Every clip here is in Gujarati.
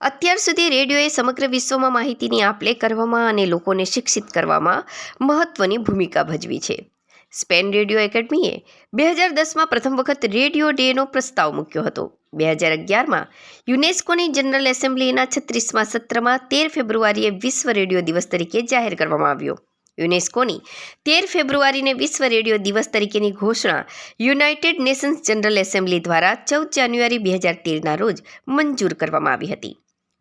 અત્યાર સુધી રેડિયોએ સમગ્ર વિશ્વમાં માહિતીની આપ લે કરવામાં અને લોકોને શિક્ષિત કરવામાં મહત્ત્વની ભૂમિકા ભજવી છે. સ્પેન રેડિયો એકેડમીએ બે હજાર દસમાં પ્રથમ વખત રેડિયો ડેનો પ્રસ્તાવ મૂક્યો હતો. બે હજાર અગિયારમાં યુનેસ્કોની જનરલ એસેમ્બલીના છત્રીસમાં સત્રમાં તેર ફેબ્રુઆરીએ વિશ્વ રેડિયો દિવસ તરીકે જાહેર કરવામાં આવ્યો. યુનેસ્કોની તેર ફેબ્રુઆરીને વિશ્વ રેડિયો દિવસ તરીકેની ઘોષણા યુનાઇટેડ નેશન્સ જનરલ એસેમ્બલી દ્વારા ચૌદ જાન્યુઆરી બે હજાર તેરના રોજ મંજૂર કરવામાં આવી હતી.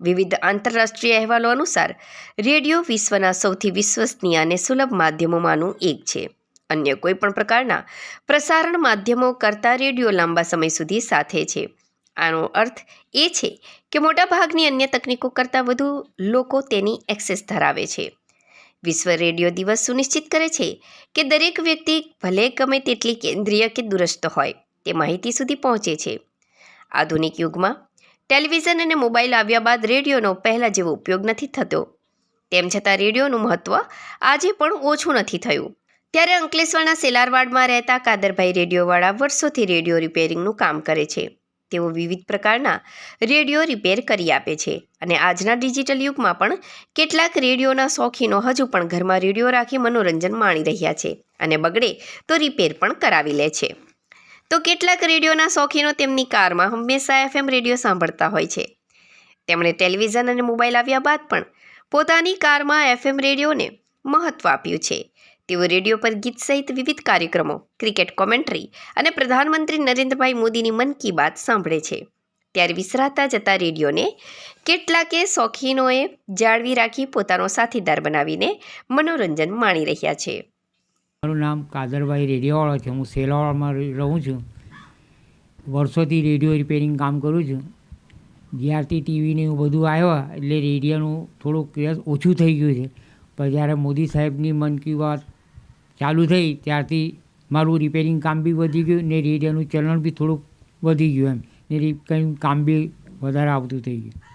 વિવિધ આંતરરાષ્ટ્રીય અહેવાલો અનુસાર, રેડિયો વિશ્વના સૌથી વિશ્વસનીય અને સુલભ માધ્યમોમાંનું એક છે. અન્ય કોઈ પણ પ્રકારના પ્રસારણ માધ્યમો કરતાં રેડિયો લાંબા સમય સુધી સાથે છે. આનો અર્થ એ છે કે મોટાભાગની અન્ય તકનીકો કરતાં વધુ લોકો તેની એક્સેસ ધરાવે છે. વિશ્વ રેડિયો દિવસ સુનિશ્ચિત કરે છે કે દરેક વ્યક્તિ ભલે ગમે તેટલી કેન્દ્રીય કે દૂરસ્થ હોય, તે માહિતી સુધી પહોંચે છે. આધુનિક યુગમાં ટેલિવિઝન અને મોબાઈલ આવ્યા બાદ રેડિયોનો પહેલાં જેવો ઉપયોગ નથી થતો. તેમ છતાં રેડિયોનું મહત્ત્વ આજે પણ ઓછું નથી થયું. ત્યારે અંકલેશ્વરના સેલારવાડમાં રહેતા કાદરભાઈ રેડિયોવાળા વર્ષોથી રેડિયો રિપેરિંગનું કામ કરે છે. તેઓ વિવિધ પ્રકારના રેડિયો રિપેર કરી આપે છે અને આજના ડિજિટલ યુગમાં પણ કેટલાક રેડિયોના શોખીનો હજુ પણ ઘરમાં રેડિયો રાખી મનોરંજન માણી રહ્યા છે અને બગડે તો રિપેર પણ કરાવી લે છે. તો કેટલાક રેડિયોના શોખીનો તેમની કારમાં હંમેશા એફએમ રેડિયો સાંભળતા હોય છે. તેમણે ટેલિવિઝન અને મોબાઈલ આવ્યા બાદ પણ પોતાની કારમાં એફએમ રેડિયોને મહત્ત્વ આપ્યું છે. તેઓ રેડિયો પર ગીત સહિત વિવિધ કાર્યક્રમો, ક્રિકેટ કોમેન્ટ્રી અને પ્રધાનમંત્રી નરેન્દ્રભાઈ મોદીની મન કી બાત સાંભળે છે. ત્યારે વિસરાતા જતા રેડિયોને કેટલાકે શોખીનોએ જાળવી રાખી પોતાનો સાથીદાર બનાવીને મનોરંજન માણી રહ્યા છે. મારું નામ કાદરભાઈ રેડિયોવાળો છે. હું સેલાવાળામાં રહું છું. વર્ષોથી રેડિયો રિપેરિંગ કામ કરું છું. જ્યારથી ટીવીને એવું બધું આવ્યા એટલે રેડિયોનું થોડુંક ક્રેસ ઓછું થઈ ગયું છે. પણ જ્યારે મોદી સાહેબની મન કી વાત ચાલુ થઈ ત્યારથી મારું રિપેરિંગ કામ બી વધી ગયું ને રેડિયોનું ચલણ બી થોડુંક વધી ગયું એમ. ને કંઈ કામ બી વધારે આવતું થઈ ગયું.